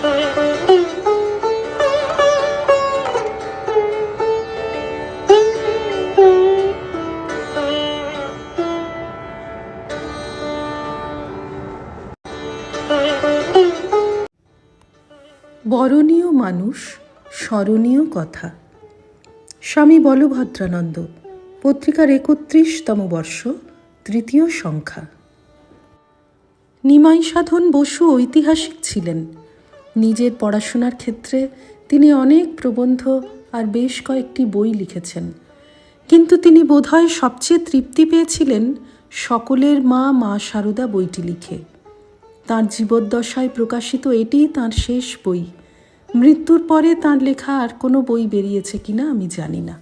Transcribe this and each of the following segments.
বরণীয় মানুষ, স্মরণীয় কথা। স্বামী বলভদ্রানন্দ, পত্রিকার একত্রিশতম বর্ষ, তৃতীয় সংখ্যা। নিমাই সাধন বসু ঐতিহাসিক ছিলেন। নিজের পড়াশোনার ক্ষেত্রে তিনি অনেক প্রবন্ধ আর বেশ কয়েকটি বই লিখেছেন। কিন্তু তিনি বোধহয় সবচেয়ে তৃপ্তি পেয়েছিলেন সকলের মা মা সারদা বইটি লিখে। তাঁর জীবদ্দশায় প্রকাশিত এটিই তাঁর শেষ বই। মৃত্যুর পরে তাঁর লেখা আর কোনো বই বেরিয়েছে কিনা আমি জানি না।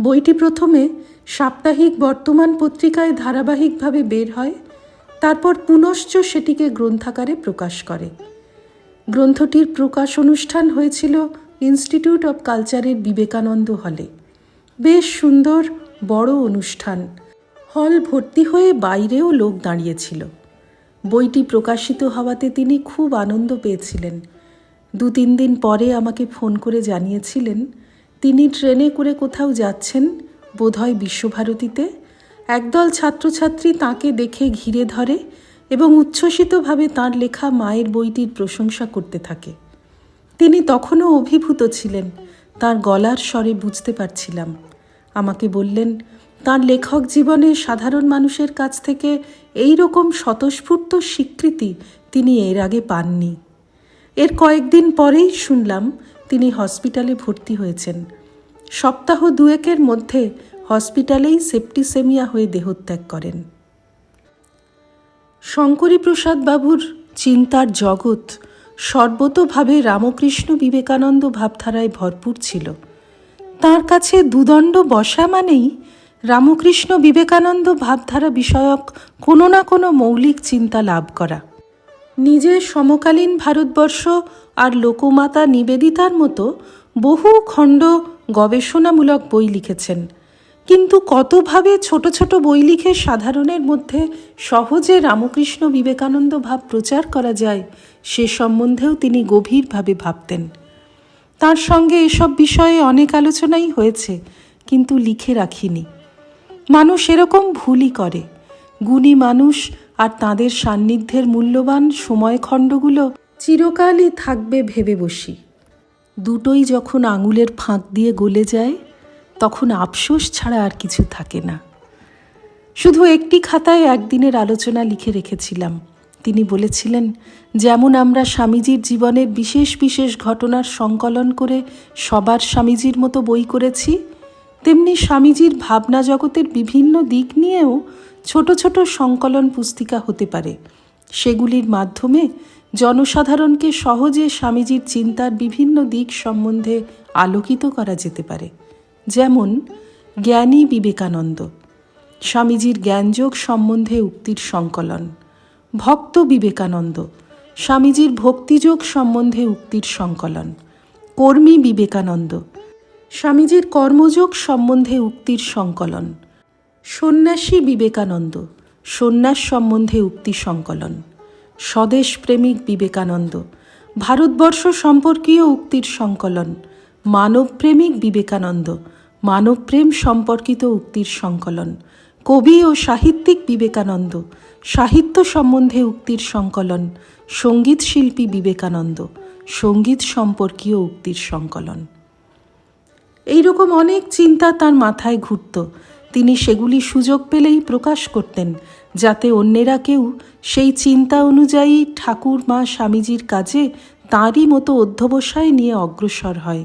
বইটি প্রথমে সাপ্তাহিক বর্তমান পত্রিকায় ধারাবাহিকভাবে বের হয়, তারপর পুনশ্চ সেটিকে গ্রন্থাকারে প্রকাশ করে। গ্রন্থটির প্রকাশ অনুষ্ঠান হয়েছিল ইনস্টিটিউট অব কালচারের বিবেকানন্দ হলে। বেশ সুন্দর, বড় অনুষ্ঠান। হল ভর্তি হয়ে বাইরেও লোক দাঁড়িয়েছিল। বইটি প্রকাশিত হওয়াতে তিনি খুব আনন্দ পেয়েছিলেন। দু তিন দিন পরে আমাকে ফোন করে জানিয়েছিলেন, তিনি ট্রেনে করে কোথাও যাচ্ছেন বোধহয় বিশ্বভারতীতে। একদল ছাত্রছাত্রী তাকে দেখে ঘিরে ধরে এবং উচ্ছ্বসিতভাবে তাঁর লেখা মায়ের বইটির প্রশংসা করতে থাকে। তিনি তখনও অভিভূত ছিলেন, তার গলার স্বরে বুঝতে পারছিলাম। আমাকে বললেন, তার লেখক জীবনে সাধারণ মানুষের কাছ থেকে এই রকম স্বতঃস্ফূর্ত স্বীকৃতি তিনি এর আগে পাননি। এর কয়েকদিন পরেই শুনলাম তিনি হসপিটালে ভর্তি হয়েছেন। সপ্তাহ দুয়েকের মধ্যে হসপিটালেই সেপ্টিসেমিয়া হয়ে দেহত্যাগ করেন। শঙ্করী প্রসাদ বাবুর চিন্তার জগৎ সর্বতোভাবে রামকৃষ্ণ বিবেকানন্দ ভাবধারায় ভরপুর ছিল। তার কাছে দুদণ্ড বসা মানেই রামকৃষ্ণ বিবেকানন্দ ভাবধারা বিষয়ক কোনো না কোনো মৌলিক চিন্তা লাভ করা। নিজের সমকালীন ভারতবর্ষ আর লোকমাতা নিবেদিতার মতো বহু খণ্ড গবেষণামূলক বই লিখেছেন। কিন্তু কতভাবে ছোট ছোট বই লিখে সাধারণের মধ্যে সহজে রামকৃষ্ণ বিবেকানন্দ ভাব প্রচার করা যায়, সে সম্বন্ধেও তিনি গভীরভাবে ভাবতেন। তার সঙ্গে এসব বিষয়ে অনেক আলোচনাই হয়েছে, কিন্তু লিখে রাখিনি। মানুষ এরকম ভুলই করে। গুণী মানুষ আর তাদের সান্নিধ্যের মূল্যবান সময়খণ্ডগুলো চিরকালই থাকবে ভেবে বসি। দুটোই যখন আঙুলের ফাঁক দিয়ে গলে যায় তখন আফসোস ছাড়া আর কিছু থাকে না। শুধু একটি খাতায় একদিনের আলোচনা লিখে রেখেছিলাম। তিনি বলেছিলেন, যেমন আমরা স্বামীজির জীবনের বিশেষ বিশেষ ঘটনার সংকলন করে সবার স্বামীজির মতো বই করেছি, তেমনি স্বামীজির ভাবনা জগতের বিভিন্ন দিক নিয়েও ছোট ছোট সংকলন পুস্তিকা হতে পারে। সেগুলির মাধ্যমে জনসাধারণকে সহজে স্বামীজির চিন্তার বিভিন্ন দিক সম্বন্ধে আলোকিত করা যেতে পারে। যেমন জ্ঞানী বিবেকানন্দ, স্বামীজির জ্ঞানযোগ সম্বন্ধে উক্তির সংকলন, ভক্ত বিবেকানন্দ, স্বামীজির ভক্তিযোগ সম্বন্ধে উক্তির সংকলন, কর্মী বিবেকানন্দ, স্বামীজির কর্মযোগ সম্বন্ধে উক্তির সংকলন, সন্ন্যাসী বিবেকানন্দ, সন্ন্যাস সম্বন্ধে উক্তি সংকলন, স্বদেশ প্রেমিক বিবেকানন্দ, ভারতবর্ষ সম্পর্কীয় উক্তির সংকলন মানবপ্রেমিক বিবেকানন্দ, মানবপ্রেম সম্পর্কিত উক্তির সংকলন, কবি ও সাহিত্যিক বিবেকানন্দ, সাহিত্য সম্বন্ধে উক্তির সংকলন, সংগীত শিল্পী বিবেকানন্দ, সংগীত সম্পর্কীয় উক্তির সংকলন। এইরকম অনেক চিন্তা তার মাথায় ঘুরত। তিনি সেগুলি সুযোগ পেলেই প্রকাশ করতেন, যাতে অন্যেরা কেউ সেই চিন্তা অনুযায়ী ঠাকুর, মা, স্বামীজির কাজে তাঁরই মতো অধ্যবসায় নিয়ে অগ্রসর হয়।